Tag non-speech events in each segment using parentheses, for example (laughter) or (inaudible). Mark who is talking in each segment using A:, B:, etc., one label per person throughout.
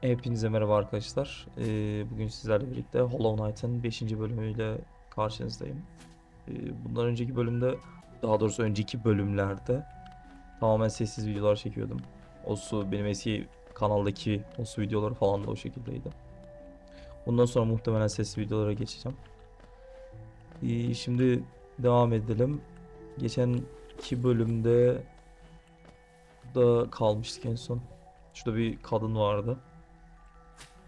A: Hepinize merhaba arkadaşlar. Ee, bugün sizlerle birlikte Hollow Knight'ın 5. bölümüyle karşınızdayım. Ee, bundan önceki bölümde, daha doğrusu önceki bölümlerde tamamen sessiz videolar çekiyordum. Osu benim eski kanaldaki Osu videoları falan da o şekildeydi. Bundan sonra muhtemelen sesli videolara geçeceğim. Ee, şimdi devam edelim. Geçen iki bölümde da kalmıştık en son. Şurada bir kadın vardı.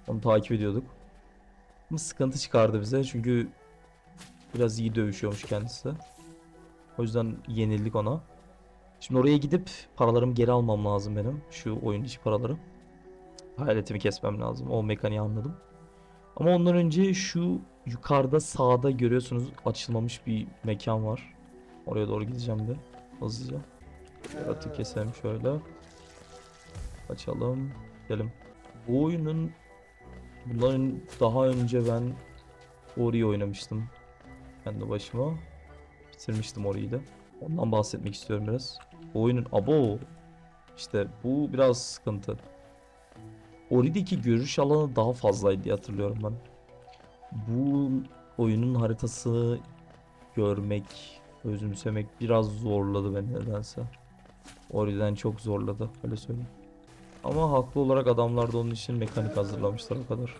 A: Onu takip ediyorduk. Ama sıkıntı çıkardı bize çünkü biraz iyi dövüşüyormuş kendisi. O yüzden yenildik ona. Şimdi oraya gidip paralarımı geri almam lazım benim. Şu oyun içi paraları. Hayaletimi kesmem lazım. O mekaniği anladım. Ama ondan önce şu yukarıda sağda görüyorsunuz açılmamış bir mekan var. Oraya doğru gideceğim de hızlıca. Yaratığı keselim şöyle. Açalım. Gidelim. Bu oyunun bundan daha önce ben Ori oynamıştım. Kendi başıma. Bitirmiştim Ori'yi de. Ondan bahsetmek istiyorum biraz. Bu oyunun abo işte bu biraz sıkıntı. Ori'deki görüş alanı daha fazlaydı diye hatırlıyorum ben. Bu oyunun haritasını görmek, özümsemek biraz zorladı beni nedense. Ori'den çok zorladı öyle söyleyeyim. Ama haklı olarak adamlar da onun için mekanik hazırlamışlar o kadar.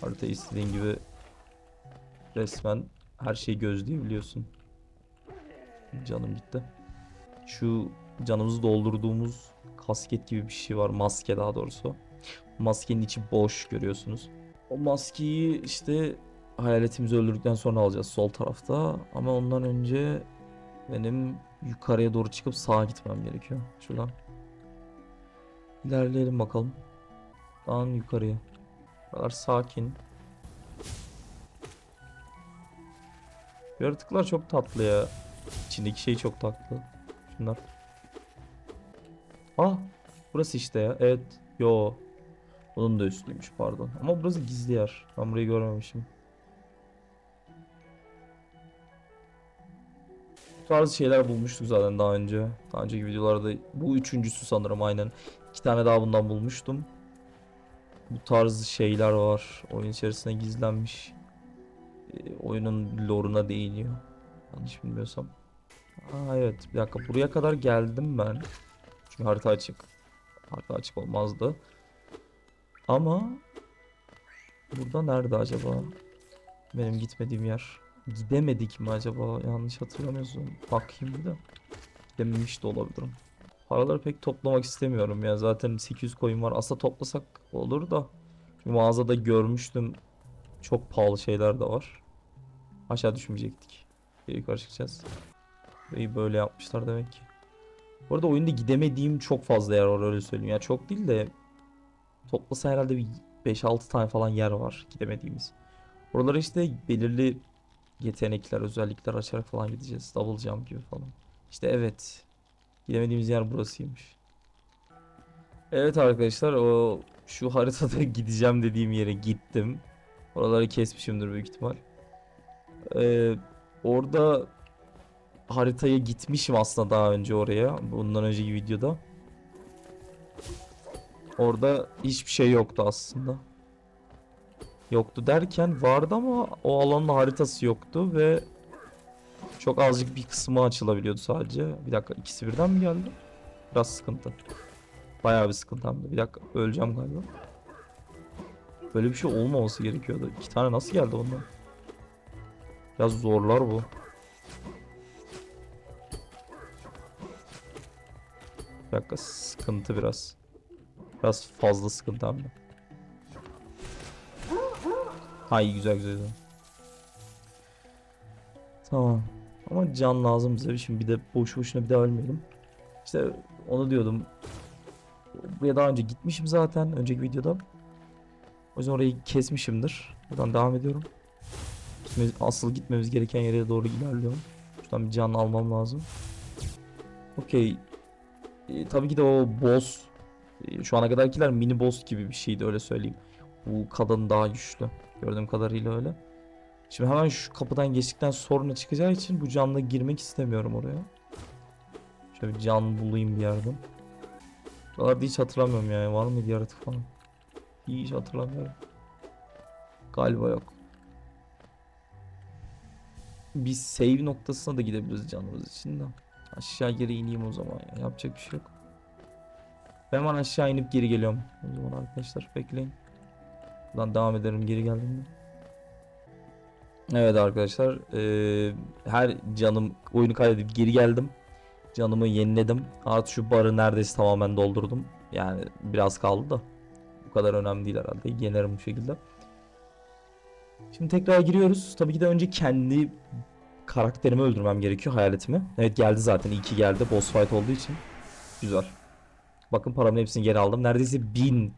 A: Harita istediğin gibi resmen her şeyi gözleyebiliyorsun. Canım gitti. Şu canımızı doldurduğumuz kasket gibi bir şey var. Maske daha doğrusu. Maskenin içi boş görüyorsunuz. O maskeyi işte hayaletimizi öldürdükten sonra alacağız sol tarafta. Ama ondan önce benim yukarıya doğru çıkıp sağa gitmem gerekiyor. Şuradan. İlerleyelim bakalım. Daha yukarıya. Buralar sakin. Yaratıklar çok tatlı ya. İçindeki şey çok tatlı. Şunlar. Ah, burası işte ya. Evet. Yo. Bunun da üstüymüş pardon. Ama burası gizli yer. Ben burayı görmemişim. Bu tarz şeyler bulmuştuk zaten daha önce. Daha önceki videolarda. Bu üçüncüsü sanırım aynen. İki tane daha bundan bulmuştum. Bu tarz şeyler var. Oyun içerisine gizlenmiş. Ee, oyunun lore'una değiniyor. Yanlış bilmiyorsam. Aa evet bir dakika buraya kadar geldim ben. Çünkü harita açık. Harita açık olmazdı. Ama burada nerede acaba? Benim gitmediğim yer. Gidemedik mi acaba? Yanlış hatırlamıyorsam. Bakayım bir de. Gidememiş de olabilirim. Paraları pek toplamak istemiyorum ya. Zaten 800 coin var. Aslında toplasak olur da. Çünkü mağazada görmüştüm. Çok pahalı şeyler de var. Aşağı düşmeyecektik. Geri yukarı çıkacağız. Burayı böyle yapmışlar demek ki. Bu arada oyunda gidemediğim çok fazla yer var öyle söyleyeyim. Ya çok değil de toplasa herhalde bir 5-6 tane falan yer var gidemediğimiz. Oralara işte belirli yetenekler, özellikler açarak falan gideceğiz. Double jump gibi falan. İşte evet. Gidemediğimiz yer burasıymış. Evet arkadaşlar o şu haritada (laughs) gideceğim dediğim yere gittim. Oraları kesmişimdir büyük ihtimal. Ee, orada haritaya gitmişim aslında daha önce oraya. Bundan önceki videoda. Orada hiçbir şey yoktu aslında. Yoktu derken vardı ama o alanın haritası yoktu ve çok azıcık bir kısmı açılabiliyordu sadece. Bir dakika ikisi birden mi geldi? Biraz sıkıntı. Bayağı bir sıkıntı hem de. Bir dakika öleceğim galiba. Böyle bir şey olmaması gerekiyordu. İki tane nasıl geldi bundan? Biraz zorlar bu. Bir dakika sıkıntı biraz. Biraz fazla sıkıntı hem de. Ha iyi güzel güzel güzel. Tamam. Ama can lazım bize. Şimdi bir de boş boşuna bir daha ölmeyelim. İşte onu diyordum. Buraya daha önce gitmişim zaten önceki videoda. O yüzden orayı kesmişimdir. Buradan devam ediyorum. Gitmemiz, asıl gitmemiz gereken yere doğru ilerliyorum. Şuradan bir can almam lazım. Okey. Ee, tabii ki de o boss. e, şu ana kadarkiler mini boss gibi bir şeydi öyle söyleyeyim. Bu kadın daha güçlü. Gördüğüm kadarıyla öyle. Şimdi hemen şu kapıdan geçtikten sonra çıkacağı için bu canla girmek istemiyorum oraya. Şöyle bir can bulayım bir yerden. Buralarda hiç hatırlamıyorum yani. Var mıydı yaratık falan? Hiç hatırlamıyorum. Galiba yok. Biz save noktasına da gidebiliriz canımız için de. Aşağı geri ineyim o zaman ya. Yapacak bir şey yok. Ben hemen aşağı inip geri geliyorum. O zaman arkadaşlar bekleyin. Buradan devam ederim geri geldiğimde. Evet arkadaşlar. eee, her canım oyunu kaydedip geri geldim. Canımı yeniledim. Artık şu barı neredeyse tamamen doldurdum. Yani biraz kaldı da. Bu kadar önemli değil herhalde. Yenerim bu şekilde. Şimdi tekrar giriyoruz. Tabii ki de önce kendi karakterimi öldürmem gerekiyor. Hayaletimi. Evet geldi zaten. İyi ki geldi. Boss fight olduğu için. Güzel. Bakın paramın hepsini geri aldım. Neredeyse 1000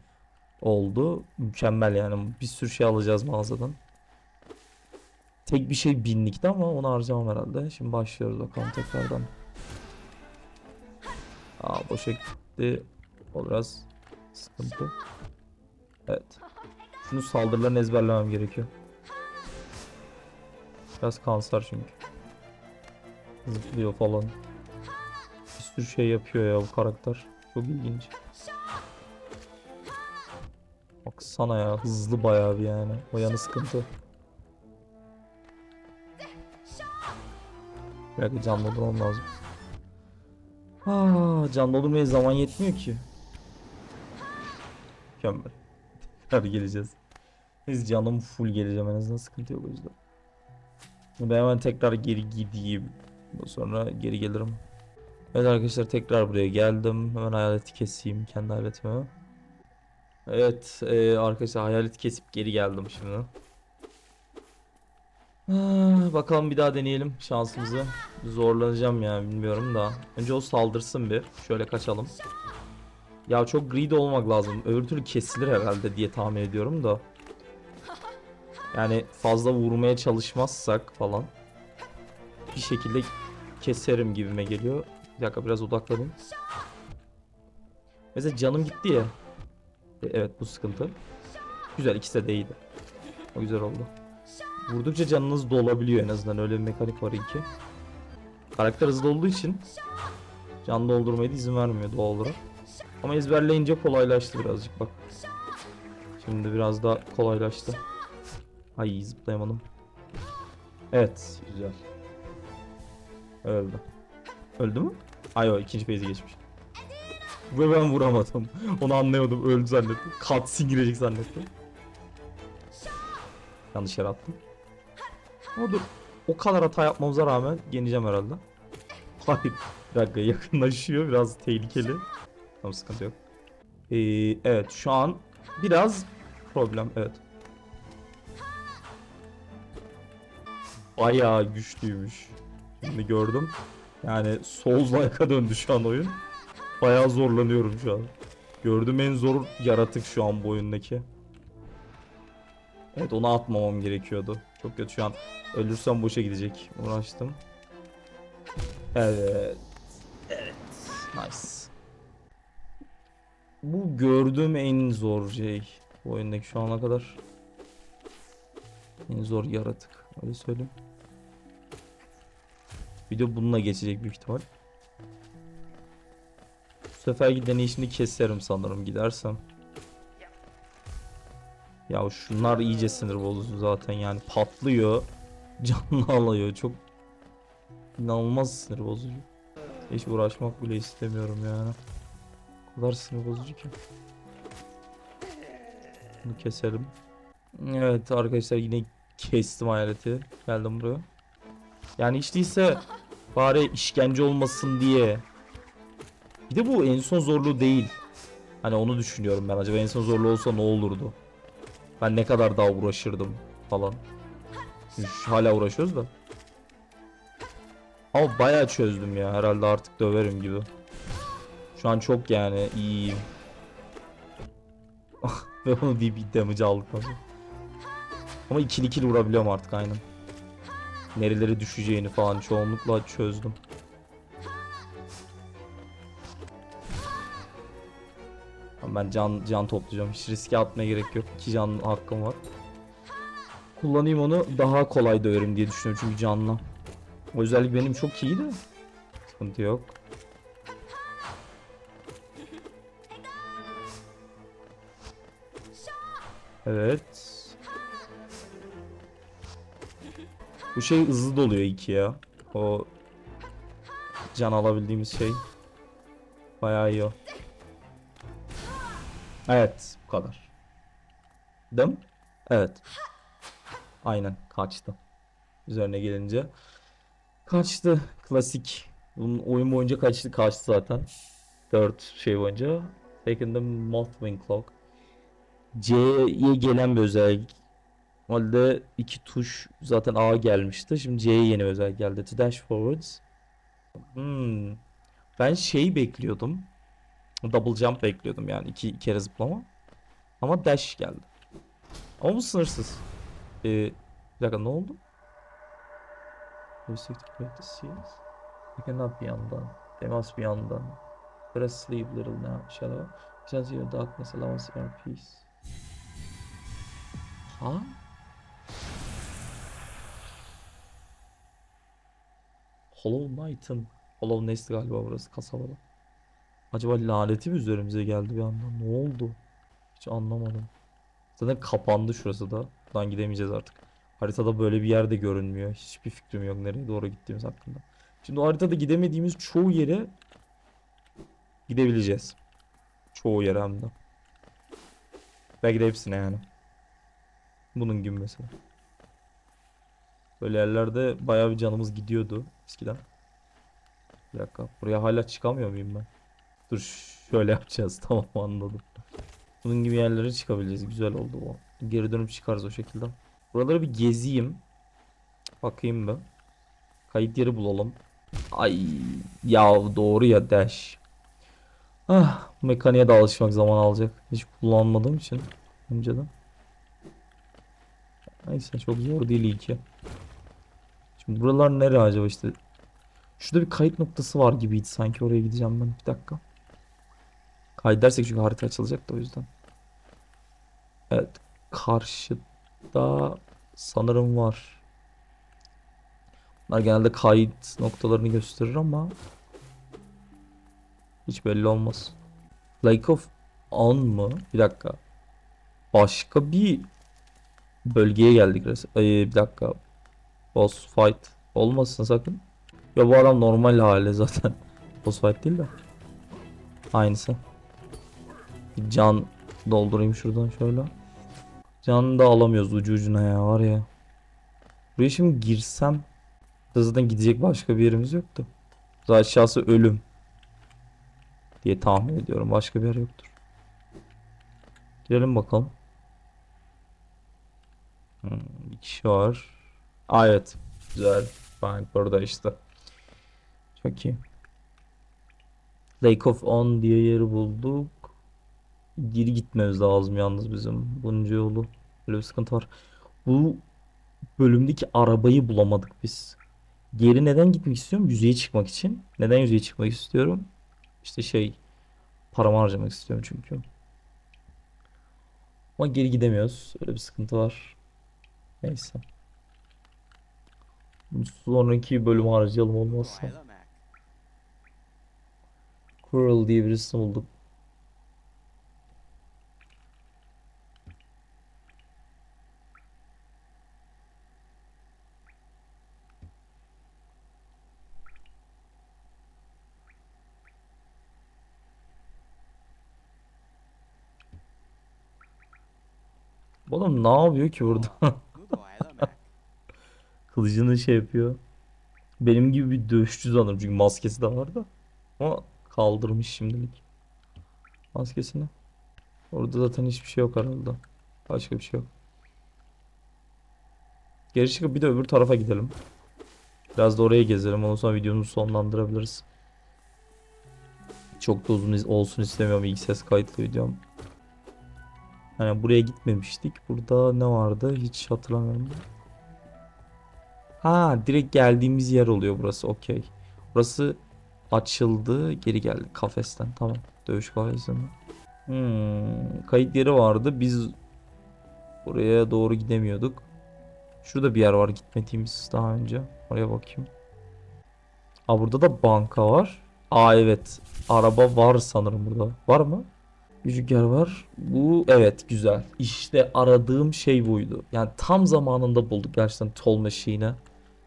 A: oldu. Mükemmel yani. Bir sürü şey alacağız mağazadan. Tek bir şey binlikti ama onu harcamam herhalde. Şimdi başlıyoruz bakalım tekrardan. Aa boşa gitti. O biraz sıkıntı. Evet. Şunu saldırılarını ezberlemem gerekiyor. Biraz kanser çünkü. Zıplıyor falan. Bir sürü şey yapıyor ya bu karakter. Çok ilginç. Baksana ya hızlı bayağı bir yani. O yanı sıkıntı. Dakika can doldurmam lazım. Aa, can doldurmaya zaman yetmiyor ki. Mükemmel. Hadi geleceğiz. Biz canım full geleceğim en azından sıkıntı yok o yüzden. Ben hemen tekrar geri gideyim. Sonra geri gelirim. Evet arkadaşlar tekrar buraya geldim. Hemen hayaleti keseyim kendi hayaletimi. Evet e, arkadaşlar hayaleti kesip geri geldim şimdi. Ah, bakalım bir daha deneyelim şansımızı. Zorlanacağım ya bilmiyorum da. Önce o saldırsın bir. Şöyle kaçalım. Ya çok greedy olmak lazım. Öbür türlü kesilir herhalde diye tahmin ediyorum da. Yani fazla vurmaya çalışmazsak falan. Bir şekilde keserim gibime geliyor. Bir dakika biraz odaklanayım. Mesela canım gitti ya. E, Evet bu sıkıntı. Güzel ikisi de değildi. O güzel oldu. Vurdukça canınız dolabiliyor en azından öyle bir mekanik var ki. Karakter hızlı olduğu için can doldurmaya da izin vermiyor doğal olarak. Ama ezberleyince kolaylaştı birazcık bak. Şimdi biraz daha kolaylaştı. Ay zıplayamadım. Evet güzel. Öldü. Öldü mü? Ay o ikinci phase'e geçmiş. Ve ben vuramadım. (laughs) Onu anlayamadım. Öldü zannettim. Cutscene girecek zannettim. Yanlış yere attım. Ama dur. O kadar hata yapmamıza rağmen yeneceğim herhalde. Hayır. Bir dakika yakınlaşıyor. Biraz tehlikeli. Tamam sıkıntı yok. Ee, evet şu an biraz problem. Evet. Bayağı güçlüymüş. Şimdi gördüm. Yani Souls-like'a döndü şu an oyun. Bayağı zorlanıyorum şu an. Gördüğüm en zor yaratık şu an bu oyundaki. Evet onu atmamam gerekiyordu. Çok kötü şu an. Ölürsem boşa gidecek. Uğraştım. Evet. Evet. Nice. Bu gördüğüm en zor şey. Bu oyundaki şu ana kadar. En zor yaratık. Öyle söyleyeyim. Video bununla geçecek büyük ihtimal. Bu seferki deneyişini keserim sanırım gidersem. Ya şunlar iyice sinir bozucu zaten yani patlıyor. (laughs) Canlı alıyor çok inanılmaz sinir bozucu. Hiç uğraşmak bile istemiyorum yani. O kadar sinir bozucu ki. Bunu keselim. Evet arkadaşlar yine kestim hayaleti. Geldim buraya. Yani hiç değilse bari işkence olmasın diye. Bir de bu en son zorluğu değil. Hani onu düşünüyorum ben. Acaba en son zorluğu olsa ne olurdu? Ben ne kadar daha uğraşırdım falan. Hala uğraşıyoruz da. Ama bayağı çözdüm ya. Herhalde artık döverim gibi. Şu an çok yani iyiyim. (laughs) Ve onu bir, bir damage aldık. Ama ikili ikili vurabiliyorum artık aynen. Nerelere düşeceğini falan çoğunlukla çözdüm. Ben can can toplayacağım. Hiç riske atmaya gerek yok. İki can hakkım var. Kullanayım onu daha kolay döverim diye düşünüyorum çünkü canla. O özellik benim çok iyi de. Sıkıntı yok. Evet. Bu şey hızlı doluyor iki ya. O can alabildiğimiz şey. Bayağı iyi o. Evet, bu kadar. Değil mi? Evet. Aynen kaçtı. Üzerine gelince kaçtı. Klasik. Bunun oyun boyunca kaçtı kaçtı zaten. 4 şey boyunca. Taken the Mothwing Clock. C'ye gelen bir özellik. Halde iki tuş zaten A gelmişti. Şimdi C'ye yeni özellik geldi. To dash forwards. Hmm. Ben şey bekliyordum. Double jump bekliyordum yani iki, iki kere zıplama. Ama dash geldi. Ama bu sınırsız. Ee, bir dakika ne oldu? Restrict create the seals. You cannot be undone. They must be undone. Let us sleep little now, shadow. Sense your darkness allow us peace. Ha? Hollow Knight'ın Hollow Nest galiba burası kasabada. Acaba laneti mi üzerimize geldi bir anda? Ne oldu? Hiç anlamadım. Zaten kapandı şurası da. Buradan gidemeyeceğiz artık. Haritada böyle bir yerde görünmüyor. Hiçbir fikrim yok nereye doğru gittiğimiz hakkında. Şimdi o haritada gidemediğimiz çoğu yere gidebileceğiz. Çoğu yere hem de. Belki de hepsine yani. Bunun gibi mesela. Böyle yerlerde bayağı bir canımız gidiyordu eskiden. Bir dakika. Buraya hala çıkamıyor muyum ben? Dur şöyle yapacağız. (laughs) Tamam anladım. Bunun gibi yerlere çıkabileceğiz. Güzel oldu bu. Geri dönüp çıkarız o şekilde. Buraları bir gezeyim. Bakayım ben. Kayıt yeri bulalım. Ay ya doğru ya dash. Ah mekaniğe de alışmak zaman alacak. Hiç kullanmadığım için önceden. Neyse çok zor değil iyi ki. Şimdi buralar nere acaba işte. Şurada bir kayıt noktası var gibiydi sanki oraya gideceğim ben bir dakika. Kaydedersek çünkü harita açılacak da o yüzden. Evet karşıda sanırım var. Bunlar genelde kayıt noktalarını gösterir ama hiç belli olmaz. Lake of On mı? Bir dakika. Başka bir bölgeye geldik. Ay, bir dakika. Boss fight olmasın sakın. Ya bu adam normal hali zaten. (laughs) Boss fight değil de. Aynısı. Bir can doldurayım şuradan şöyle. Can da alamıyoruz ucu ucuna ya var ya. Buraya şimdi girsem zaten gidecek başka bir yerimiz yoktu. Zaten aşağısı ölüm. Diye tahmin ediyorum. Başka bir yer yoktur. Girelim bakalım. Hmm, bir kişi var. Aa, evet. Güzel. Bank burada işte. Çok iyi. Lake of On diye yeri bulduk. Geri gitmemiz lazım yalnız bizim. Bunca yolu. Böyle bir sıkıntı var. Bu bölümdeki arabayı bulamadık biz. Geri neden gitmek istiyorum? Yüzeye çıkmak için. Neden yüzeye çıkmak istiyorum? İşte şey paramı harcamak istiyorum çünkü. Ama geri gidemiyoruz. Öyle bir sıkıntı var. Neyse. Sonraki bölümü harcayalım olmazsa. Coral diye birisini bulduk. Oğlum ne yapıyor ki burada? (laughs) Kılıcını şey yapıyor. Benim gibi bir dövüşçü sanırım çünkü maskesi de var da. Ama kaldırmış şimdilik. Maskesini. Orada zaten hiçbir şey yok herhalde. Başka bir şey yok. Geri çıkıp bir de öbür tarafa gidelim. Biraz da oraya gezelim. Ondan sonra videomuzu sonlandırabiliriz. Çok da uzun olsun istemiyorum ilk ses kayıtlı videom. Hani buraya gitmemiştik. Burada ne vardı? Hiç hatırlamıyorum. Ha, direkt geldiğimiz yer oluyor burası. Okey. Burası açıldı. Geri geldik kafesten. Tamam. Dövüş kafesinden. Hmm, kayıt yeri vardı. Biz oraya doğru gidemiyorduk. Şurada bir yer var gitmediğimiz daha önce. Oraya bakayım. Ha burada da banka var. Aa evet. Araba var sanırım burada. Var mı? Yer var. Bu evet güzel. İşte aradığım şey buydu. Yani tam zamanında bulduk gerçekten toll machine'i.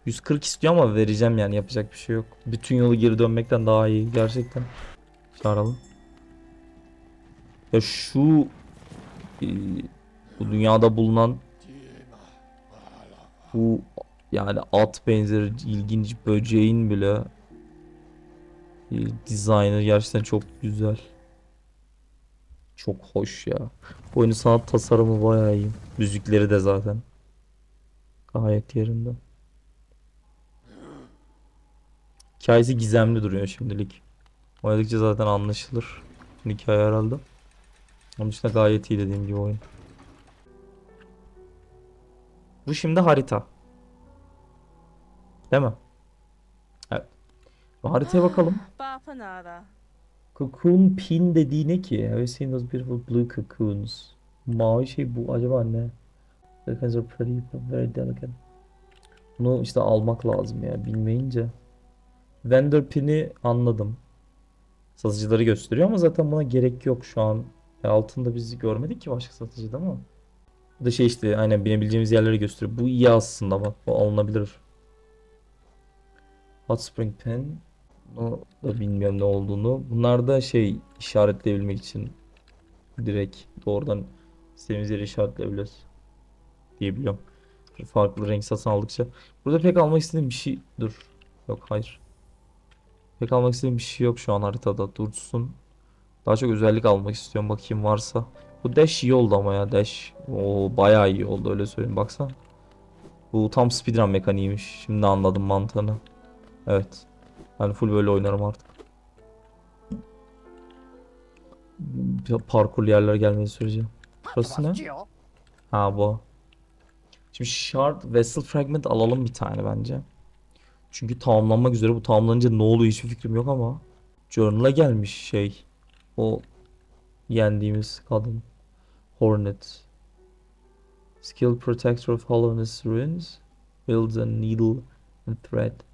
A: 140 istiyor ama vereceğim yani yapacak bir şey yok. Bütün yolu geri dönmekten daha iyi gerçekten. Çağıralım. Ya şu e, bu dünyada bulunan bu yani at benzeri ilginç böceğin bile e, dizaynı gerçekten çok güzel. Çok hoş ya. Bu oyunun sanat tasarımı bayağı iyi. Müzikleri de zaten gayet yerinde. Hikayesi gizemli duruyor şimdilik. Oynadıkça zaten anlaşılır. Hikaye herhalde. Onun dışında gayet iyi dediğim gibi oyun. Bu şimdi harita. Değil mi? Evet. Bu haritaya bakalım. Cocoon pin dediği ne ki? Have you seen those beautiful blue cocoons? Mavi şey bu acaba ne? The kinds are pretty but very delicate. Bunu işte almak lazım ya bilmeyince. Vendor pin'i anladım. Satıcıları gösteriyor ama zaten buna gerek yok şu an. E, altında bizi görmedik ki başka satıcıda ama. Bu da şey işte aynen binebileceğimiz yerleri gösteriyor. Bu iyi aslında bak bu alınabilir. Hot Spring Pen. Bunu da bilmiyorum ne olduğunu. Bunlar da şey işaretleyebilmek için direkt doğrudan istediğimiz yere işaretleyebiliyoruz diyebiliyorum. Farklı renk satın aldıkça. Burada pek almak istediğim bir şey dur. Yok hayır. Pek almak istediğim bir şey yok şu an haritada. Dursun. Daha çok özellik almak istiyorum. Bakayım varsa. Bu dash iyi oldu ama ya dash. O bayağı iyi oldu öyle söyleyeyim. Baksana. Bu tam speedrun mekaniğiymiş. Şimdi anladım mantığını. Evet. Ben full böyle oynarım artık. Parkur yerler gelmediği sürece. Burası ne? Ha bu. Şimdi Shard Vessel Fragment alalım bir tane bence. Çünkü tamamlanmak üzere. Bu tamamlanınca ne oluyor hiçbir fikrim yok ama. Journal'a gelmiş şey. O yendiğimiz kadın. Hornet. Skill Protector of Hollowness Ruins. Builds a needle and thread.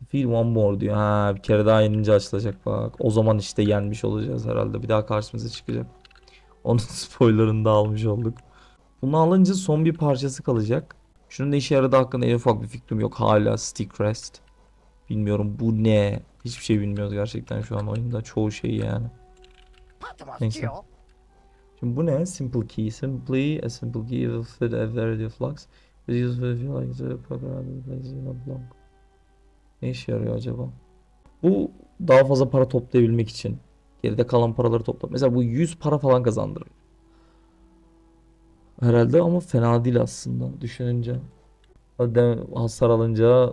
A: Defeat one more diyor. Ha bir kere daha yenince açılacak bak. O zaman işte yenmiş olacağız herhalde. Bir daha karşımıza çıkacak. Onun (laughs) spoilerını da almış olduk. Bunu alınca son bir parçası kalacak. Şunun ne işe yaradığı hakkında en ufak bir fikrim yok. Hala Stick Rest. Bilmiyorum bu ne. Hiçbir şey bilmiyoruz gerçekten şu an oyunda. Çoğu şey yani. Neyse. Şimdi bu ne? Simple key. Simply a simple key will fit a variety of locks. But useful if you like to around the you don't belong. Ne işe yarıyor acaba? Bu daha fazla para toplayabilmek için. Geride kalan paraları topla. Mesela bu 100 para falan kazandırır. Herhalde ama fena değil aslında düşününce. Hasar alınca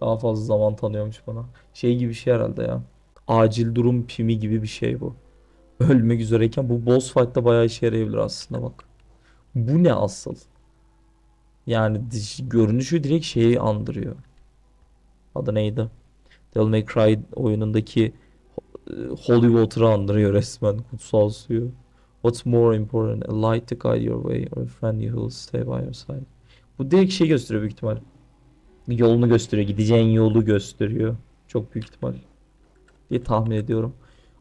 A: daha fazla zaman tanıyormuş bana. Şey gibi bir şey herhalde ya. Acil durum pimi gibi bir şey bu. Ölmek üzereyken bu boss fight'ta bayağı işe yarayabilir aslında bak. Bu ne asıl? Yani görünüşü direkt şeyi andırıyor. Adı neydi? Devil May Cry oyunundaki e, Holy Water'ı andırıyor resmen kutsal suyu. What's more important, a light to guide your way or a friend who will stay by your side. Bu direkt şey gösteriyor büyük ihtimal. Yolunu gösteriyor, gideceğin yolu gösteriyor. Çok büyük ihtimal diye tahmin ediyorum.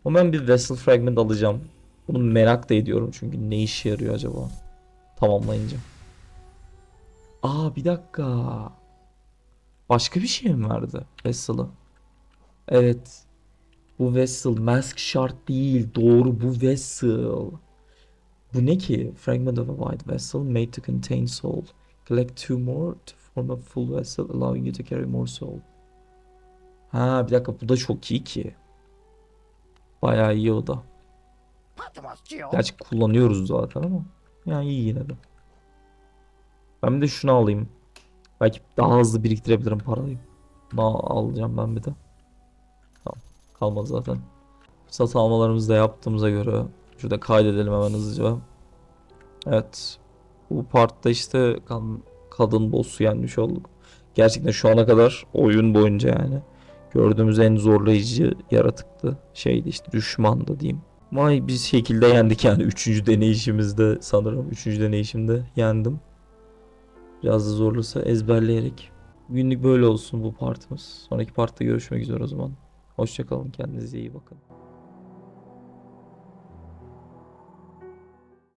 A: Ama ben bir Vessel Fragment alacağım. Bunu merak da ediyorum çünkü ne işe yarıyor acaba? Tamamlayınca. Aa bir dakika. Başka bir şey mi vardı Vessel'ı? Evet. Bu Vessel Mask Shard değil. Doğru bu Vessel. Bu ne ki? Fragment of a white vessel made to contain soul. Collect two more to form a full vessel allowing you to carry more soul. Ha bir dakika bu da çok iyi ki. Bayağı iyi o da. Gerçi kullanıyoruz zaten ama. Yani iyi yine de. Ben de şunu alayım. Belki daha hızlı biriktirebilirim parayı. Bunu alacağım ben bir de. Tamam. Kalmadı zaten. Satın almalarımızı da yaptığımıza göre şurada kaydedelim hemen hızlıca. Evet. Bu partta işte kan- kadın boss'u yenmiş olduk. Gerçekten şu ana kadar oyun boyunca yani gördüğümüz en zorlayıcı yaratıktı. Şeydi işte düşmandı diyeyim. Vay bir şekilde yendik yani. Üçüncü deneyişimizde sanırım. Üçüncü deneyişimde yendim. Biraz da zorlasa ezberleyerek. Günlük böyle olsun bu partimiz. Sonraki partta görüşmek üzere o zaman. Hoşçakalın kendinize iyi bakın.